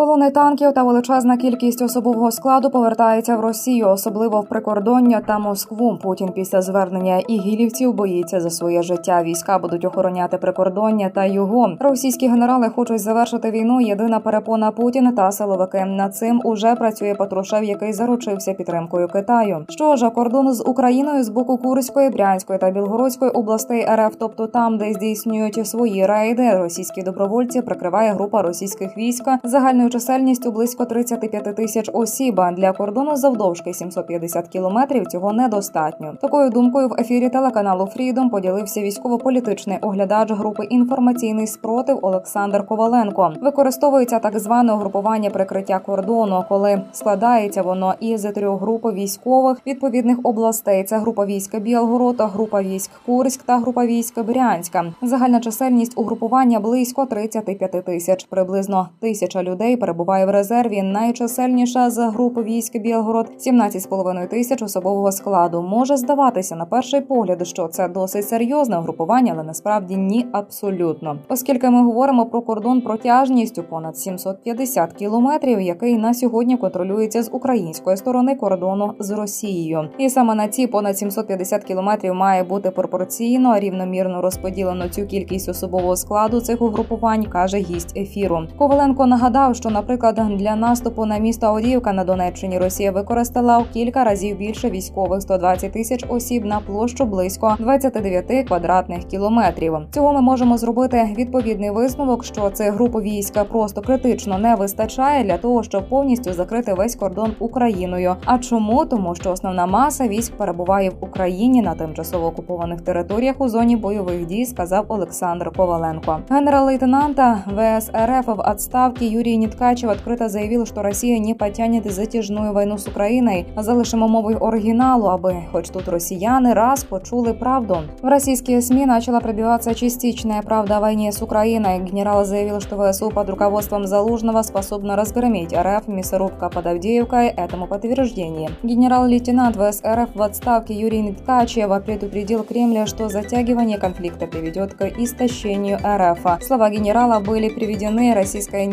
Колони танків та величезна кількість особового складу повертається в Росію, особливо в прикордоння та Москву. Путін після звернення ігілівців боїться за своє життя. Війська будуть охороняти прикордоння та його. Російські генерали хочуть завершити війну. Єдина перепона Путін та силовики. Над цим уже працює Патрушев, який заручився підтримкою Китаю. Що ж, кордон з Україною з боку Курської, Брянської та Білгородської областей РФ, тобто там, де здійснюють свої рейди, російські добровольці прикриває група російських військ загальною чисельністю близько 35 тисяч осіб. А Для кордону завдовжки 750 кілометрів цього недостатньо. Такою думкою в ефірі телеканалу Фрідом поділився військово-політичний оглядач групи інформаційний спротив Олександр Коваленко. Використовується так зване угрупування прикриття кордону, коли складається воно із трьох груп військових відповідних областей. Це група війська Білгород, група військ Курськ та група військ Брянська. Загальна чисельність угрупування близько 35 тисяч. Приблизно тисяча людей перебуває в резерві. Найчисельніша з груп військ Білгород 17,5 тисяч особового складу. Може здаватися на перший погляд, що це досить серйозне угрупування, але насправді ні, абсолютно. Оскільки ми говоримо про кордон протяжністю понад 750 кілометрів, який на сьогодні контролюється з української сторони кордону з Росією, і саме на ці понад 750 кілометрів має бути пропорційно рівномірно розподілено цю кількість особового складу цих угрупувань, каже гість ефіру. Коваленко нагадав, що, наприклад, для наступу на місто Авдіївка на Донеччині Росія використала в кілька разів більше військових 120 тисяч осіб на площу близько 29 квадратних кілометрів. Цього ми можемо зробити відповідний висновок, що цих груп війська просто критично не вистачає для того, щоб повністю закрити весь кордон Україною. А чому тому, що основна маса військ перебуває в Україні на тимчасово окупованих територіях у зоні бойових дій, сказав Олександр Коваленко. Генерал-лейтенанта ВС РФ в отставке Юрий Неткачев открыто заявил, что Россия не потянет затяжную войну с Украиной. Залишимо мовою оригіналу, аби хоч тут росіяни раз почули правду. В российские СМИ начала пробиваться частичная правда о войне с Украиной. Генерал заявил, что ВСУ под руководством Залужного способна разгромить РФ. Мясорубка под Авдеевкой этому подтверждение. Генерал-лейтенант ВС РФ в отставке Юрий Неткачев предупредил Кремля, что затягивание конфликта приведет к истощению РФ. Слова генерала были приведены российской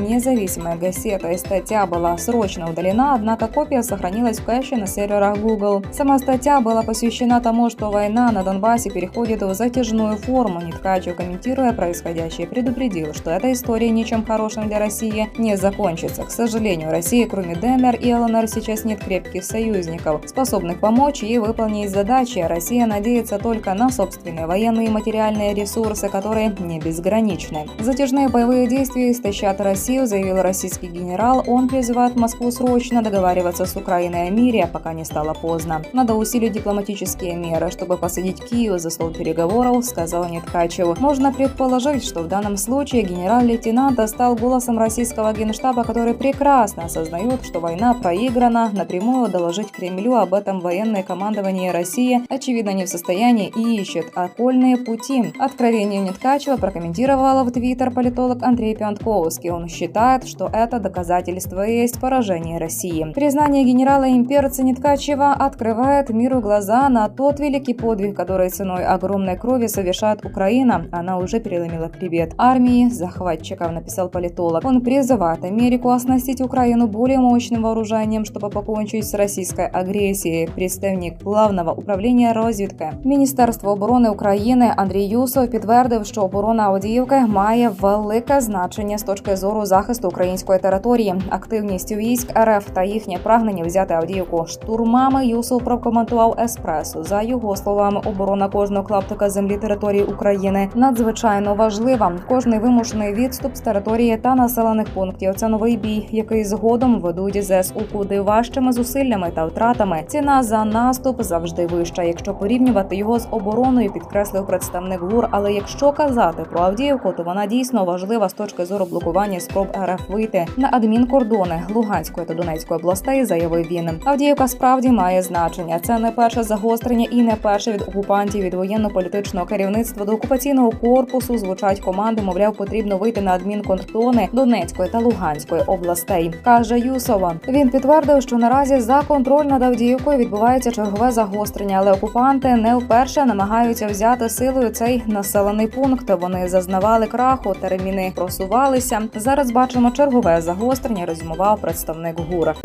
независимой газетой. Статья была срочно удалена, однако копия сохранилась в кэше на серверах Google. Сама статья была посвящена тому, что война на Донбассе переходит в затяжную форму. Неткачев, комментируя происходящее, предупредил, что эта история ничем хорошим для России не закончится. К сожалению, России, кроме ДНР и ЛНР, сейчас нет крепких союзников, способных помочь ей выполнить задачи. Россия надеется только на собственные военные и материальные ресурсы, которые не безграничны. Затяжные боевые действия истощат Россию, заявил российский генерал. Он призывает Москву срочно договариваться с Украиной о мире, пока не стало поздно. Надо усилить дипломатические меры, чтобы посадить Киев за стол переговоров, сказал Неткачев. Можно предположить, что в данном случае генерал-лейтенант стал голосом российского генштаба, который прекрасно осознает, что война проиграна, напрямую доложить Кремлю об этом военное командование России, очевидно, не в состоянии и ищет окольные пути. Откровение Неткачева прокомментировала в Твиттер политолог Андрей Пиантковский. Он считает, что это доказательство есть поражение России. Признание генерала-имперца Неткачева открывает миру глаза на тот великий подвиг, который ценой огромной крови совершает Украина. Она уже переломила привет армии захватчиков, написал политолог. Он призывает Америку оснастить Украину более мощным вооружением, чтобы покончить с российской агрессией. Представник главного управління розвідки Міністерства оборони України Андрій Юсов підтвердив, що оборона Авдіївки має велике значення з точки зору захисту української території. Активність військ РФ та їхнє прагнення взяти Авдіївку штурмами. Юсов прокоментував еспресо. За його словами, оборона кожного клаптика землі території України надзвичайно важлива. Кожний вимушений відступ з території та населених пунктів. Це новий бій, який згодом ведуть ЗСУ куди важчими зусиллями та втратами. Ціна за наступ завжди вища. Якщо порівнювати його з обороною, підкреслив представник ГУР. Але якщо казати про Авдіївку, то вона дійсно важлива з точки зору блокування спроб РФ вийти на адмінкордони Луганської та Донецької областей, заявив він. Авдіївка справді має значення. Це не перше загострення і не перше від окупантів від воєнно-політичного керівництва до окупаційного корпусу. Звучать команди, мовляв, потрібно вийти на адмінкордони Донецької та Луганської областей. каже Юсова. Він підтвердив, що наразі за контроль над Авдіївкою відбувається чергове загострення, але окупанти не вперше намагаються взяти силою цей населений пункт. Вони зазнавали краху, терміни просувалися. Зараз бачимо чергове чергове загострення. Резюмував представник ГУР.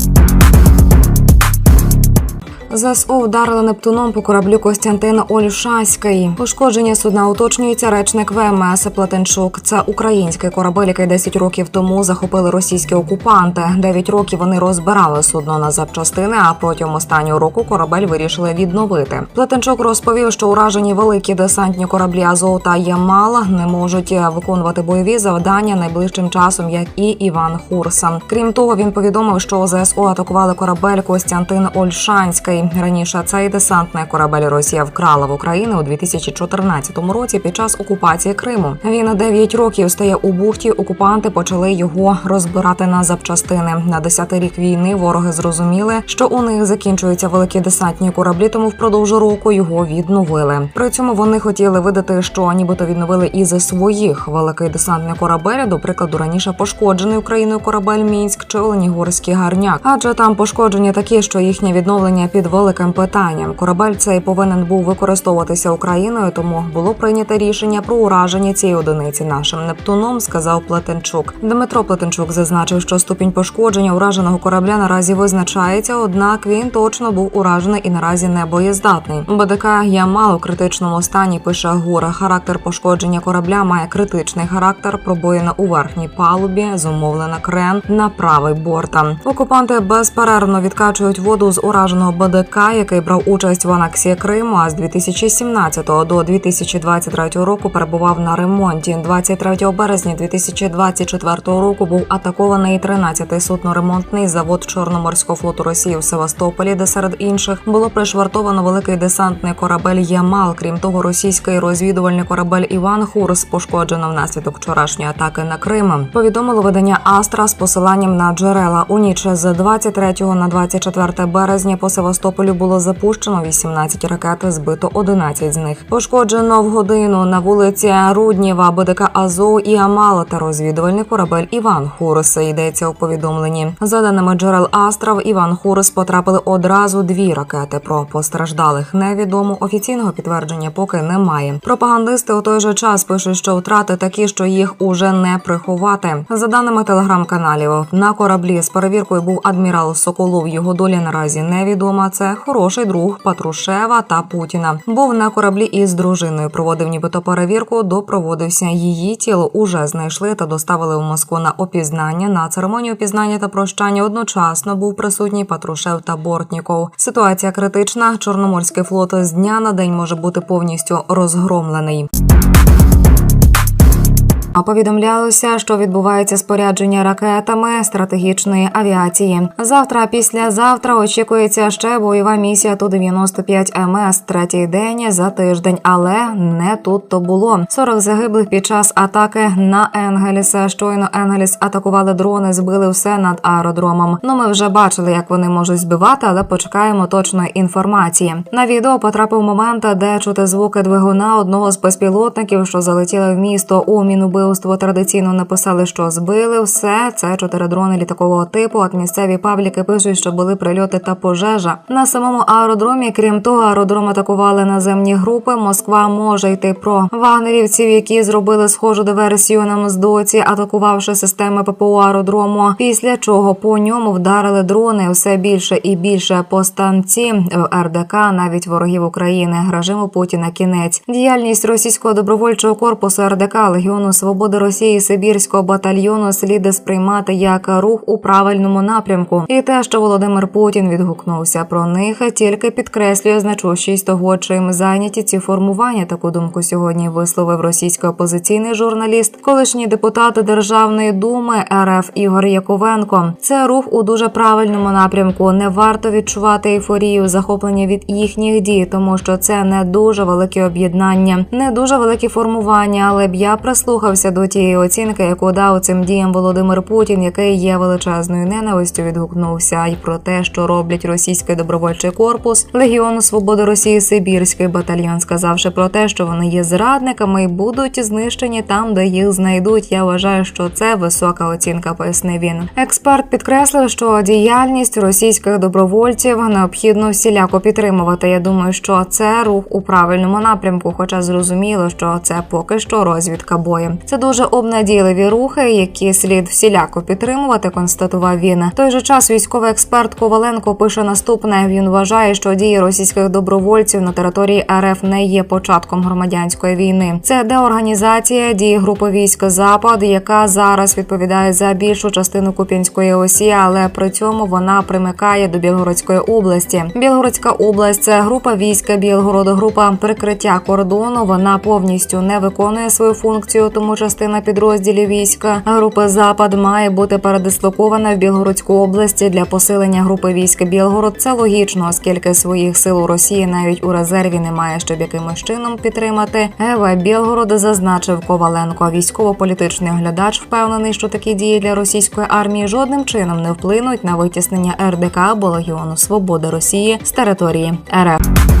ЗСУ вдарили Нептуном по кораблю Костянтина Ольшаський. Пошкодження судна уточнюється речник ВМС Платенчук. Це український корабель, який 10 років тому захопили російські окупанти. 9 років вони розбирали судно на запчастини. А протягом останнього року корабель вирішили відновити. Платенчук розповів, що уражені великі десантні кораблі Азов та Ямал не можуть виконувати бойові завдання найближчим часом, як і Іван Хурса. Крім того, він повідомив, що ЗСУ атакували корабель Костянтин Ольшанський. Раніше цей десантний корабель Росія вкрала в Україну у 2014 році під час окупації Криму. Він 9 років стає у бухті. Окупанти почали його розбирати на запчастини. На 10-й рік війни вороги зрозуміли, що у них закінчуються великі десантні кораблі, тому впродовж року його відновили. При цьому вони хотіли видати, що нібито відновили із своїх великий десантний корабель. До прикладу, раніше пошкоджений Україною корабель Мінськ чи Оленігорський гарняк, адже там пошкодження такі, що їхнє відновлення під великим питанням. Корабель цей повинен був використовуватися Україною, тому було прийнято рішення про ураження цієї одиниці нашим Нептуном, сказав Плетенчук. Дмитро Плетенчук зазначив, що ступінь пошкодження ураженого корабля наразі визначається однак він точно був уражений і наразі не боєздатний. БДК Ямал у критичному стані пише Гура. Характер пошкодження корабля має критичний характер. Пробоїна у верхній палубі, зумовлена крен на правий борта. Окупанти безперервно відкачують воду з ураженого БДК, який брав участь в анексії Криму. А з 2017 до 2023 року перебував на ремонті. 23 березня 2024 року був атакований 13-й судно-ремонтний завод Чорноморського флоту Росії в Севастополі, де серед інших було пришвартовано великий десантний корабель Ямал. Крім того, російський розвідувальний корабель Іван Хурс пошкоджено внаслідок вчорашньої атаки на Крим. Повідомило видання Астра з посиланням на джерела. У ніч з 23 на 24 березня по Севастополю було запущено 18 ракет, збито 11 з них. Пошкоджено в годину на вулиці Рудніва, БДК Азов і Амало та розвідувальний корабель Іван Хурс. Йдеться у повідомленні. За даними джерел Астра, в Іван Хурс потрапили одразу дві ракети. Про постраждалих невідомо. Офіційного підтвердження поки немає. Пропагандисти у той же час пишуть, що втрати такі, що їх уже не приховати. За даними телеграм-каналів, на кораблі з перевіркою був адмірал Соколов. Його доля наразі невідома. Це хороший друг Патрушева та Путіна. Був на кораблі із дружиною. Проводив нібито перевірку. Допроводився її тіло. Уже знайшли та доставили в Москву на опізнання. На церемонію опізнання та прощання одночасно був присутній Патрушев та Бортніков. Ситуація критична. Чорноморський флот з дня на день може бути повністю розгромлений. А повідомлялося, що відбувається спорядження ракетами стратегічної авіації. Завтра, післязавтра, очікується ще бойова місія ту 95 МС. Третій день за тиждень, але не тут то було. 40 загиблих під час атаки на Енгеліса. Щойно Енгеліс атакували дрони, збили все над аеродромом. Ну ми вже бачили, як вони можуть збивати, але почекаємо точної інформації. На відео потрапив момент, де чути звуки двигуна одного з безпілотників, що залетіли в місто у мінуби вбивство традиційно написали, що збили все. Це чотири дрони літакового типу. От місцеві пабліки пишуть, що були прильоти та пожежа. На самому аеродромі, крім того, аеродром атакували наземні групи. Москва може йти про вагнерівців, які зробили схожу диверсію на Моздоці, атакувавши системи ППО аеродрому. Після чого по ньому вдарили дрони все більше і більше по станці в РДК, навіть ворогів України. Режиму Путіна кінець. Діяльність російського добровольчого корпусу РДК Легіону Свободи Росії Сибірського батальйону слід сприймати як рух у правильному напрямку, і те, що Володимир Путін відгукнувся про них, тільки підкреслює значущість того, чим зайняті ці формування. Таку думку сьогодні висловив російський опозиційний журналіст, колишній депутат Державної думи РФ Ігор Яковенко. Це рух у дуже правильному напрямку. Не варто відчувати ейфорію, захоплення від їхніх дій, тому що це не дуже велике об'єднання, не дуже великі формування. Але б я прислухався до тієї оцінки, яку дав цим діям Володимир Путін, який є величезною ненавистю, відгукнувся і про те, що роблять російський добровольчий корпус Легіону Свободи Росії Сибірський батальйон, сказавши про те, що вони є зрадниками і будуть знищені там, де їх знайдуть. Я вважаю, що це висока оцінка. Пояснив він. Експерт підкреслив, що діяльність російських добровольців необхідно всіляко підтримувати. Я думаю, що це рух у правильному напрямку, хоча зрозуміло, що це поки що розвідка бою. Це дуже обнадійливі рухи, які слід всіляко підтримувати. Констатував він. Той же час військовий експерт Коваленко пише наступне. Він вважає, що дії російських добровольців на території РФ не є початком громадянської війни. Це деорганізація дії групи військ Запад, яка зараз відповідає за більшу частину Куп'янської осі, але при цьому вона примикає до Білгородської області. Білгородська область це група війська Білгород, група прикриття кордону. Вона повністю не виконує свою функцію, тому частина підрозділів війська групи Запад має бути передислокована в Білгородську область для посилення групи військ Білгород. Це логічно, оскільки своїх сил у Росії навіть у резерві немає, щоб якимось чином підтримати. ГВ Білгород зазначив Коваленко. Військово-політичний оглядач впевнений, що такі дії для російської армії жодним чином не вплинуть на витіснення РДК або Легіону Свободи Росії з території РФ.